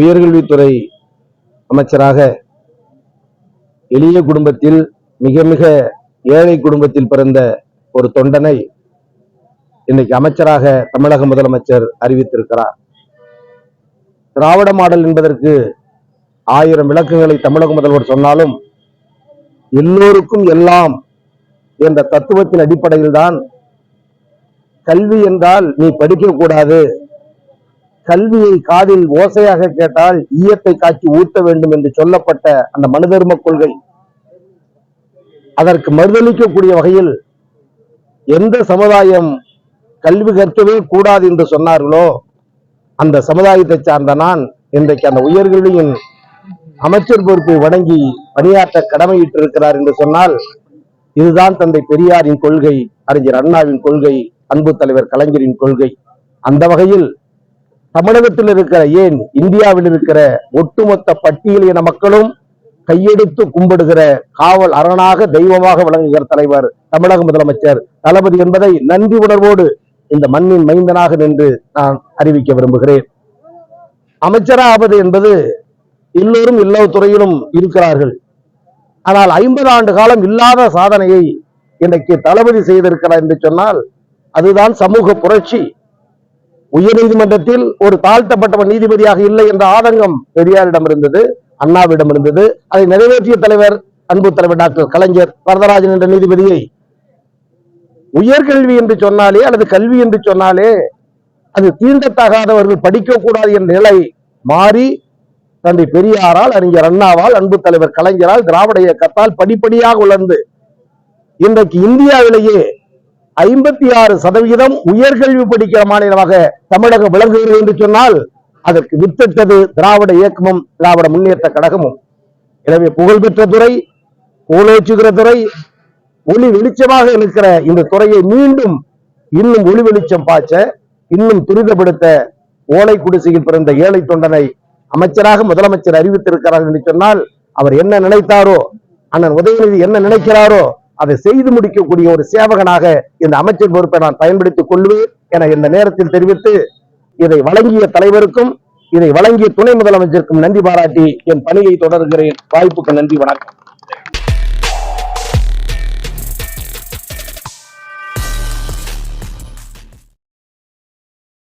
உயர்கல்வித்துறை அமைச்சராக எளிய குடும்பத்தில் மிக மிக ஏழை குடும்பத்தில் பிறந்த ஒரு தொண்டனை இன்னைக்கு அமைச்சராக தமிழக முதலமைச்சர் அறிவித்திருக்கிறார். திராவிட மாடல் என்பதற்கு ஆயிரம் விளக்கங்களை தமிழக முதல்வர் சொன்னாலும் எல்லோருக்கும் எல்லாம் என்ற தத்துவத்தின் அடிப்படையில் தான் கல்வி என்றால் நீ படிக்க கூடாது கல்வியை காதில் ஓசையாக கேட்டால் ஈயத்தை காய்ச்சி ஊட்ட வேண்டும் என்று சொல்லப்பட்ட அந்த மனுதர்ம கொள்கை. அதற்கு மறுதளிக்கக்கூடிய வகையில் எந்த சமுதாயம் கல்வி கற்கவே கூடாது என்று சொன்னார்களோ அந்த சமுதாயத்தை சார்ந்த நான் இன்றைக்கு அந்த உயர்கல்வியின் அமைச்சர் பொறுப்பை வணங்கி பணியாற்ற கடமையிட்டிருக்கிறார் என்று சொன்னால் இதுதான் தந்தை பெரியாரின் கொள்கை அறிஞர் அண்ணாவின் கொள்கை அன்பு தலைவர் கலைஞரின் கொள்கை. அந்த வகையில் தமிழகத்தில் இருக்கிற ஏன் இந்தியாவில் இருக்கிற ஒட்டுமொத்த பட்டியலின மக்களும் கையெடுத்து கும்பிடுகிற காவல் அரணாக தெய்வமாக விளங்குகிற தலைவர் தமிழக முதலமைச்சர். தளபதி என்பதை நன்றி உணர்வோடு இந்த மண்ணின் மைந்தனாக நின்று நான் அறிவிக்க விரும்புகிறேன். அமைச்சராவது என்பது எல்லோரும் எல்லா துறையிலும் இருக்கிறார்கள். ஆனால் ஐம்பது ஆண்டு காலம் இல்லாத சாதனையை இன்றைக்கு தளபதி செய்திருக்கிறார் என்று சொன்னால் அதுதான் சமூக புரட்சி. உயர் நீதிமன்றத்தில் ஒரு தாழ்த்தப்பட்டவன் நீதிபதியாக இல்லை என்ற ஆதங்கம் பெரியாரிடம் இருந்தது அண்ணாவிடம் இருந்தது. அதை நிறைவேற்றிய தலைவர் அன்பு தலைவர் டாக்டர் கலைஞர் வரதராஜன் என்ற நீதிபதியை உயர்கல்வி என்று சொன்னாலே அல்லது கல்வி என்று சொன்னாலே அது தீண்டத்தகாதவர்கள் படிக்கக்கூடாது என்ற நிலை மாறி தந்தை பெரியாரால் அறிஞர் அண்ணாவால் அன்பு தலைவர் கலைஞரால் திராவிட இயக்கத்தால் படிப்படியாக உலர்ந்து இன்றைக்கு இந்தியாவிலேயே ஐம்பத்தி ஆறு சதவிகிதம் உயர்கல்வி படிக்கிற மாநிலமாக தமிழகம் விளங்குகிறது என்று சொன்னால் அதற்கு வித்திட்டது திராவிட இயக்கமும் திராவிட முன்னேற்ற கழகமும். எனவே புகழ்பெற்ற துறை கோலோச்சுகிற துறை ஒளி வெளிச்சமாக இருக்கிற இந்த துறையை மீண்டும் இன்னும் ஒளி வெளிச்சம் பாய்ச்ச இன்னும் துரிதப்படுத்த ஓலை குடிசையில் பிறந்த ஏழை தொண்டனை அமைச்சராக முதலமைச்சர் அறிவித்திருக்கிறார் என்று சொன்னால் அவர் என்ன நினைத்தாரோ அண்ணன் உதயநிதி என்ன நினைக்கிறாரோ அதை செய்து முடிக்கக்கூடிய ஒரு சேவகனாக இந்த அமைச்சர் பொறுப்பை நான் பயன்படுத்திக் கொள்வேன் என இந்த நேரத்தில் தெரிவித்து இதை வழங்கிய தலைவருக்கும் இதை வழங்கிய துணை முதலமைச்சருக்கும் நன்றி பாராட்டி என் பணியை தொடர்கிறேன். வாய்ப்புக்கு நன்றி வணக்கம்.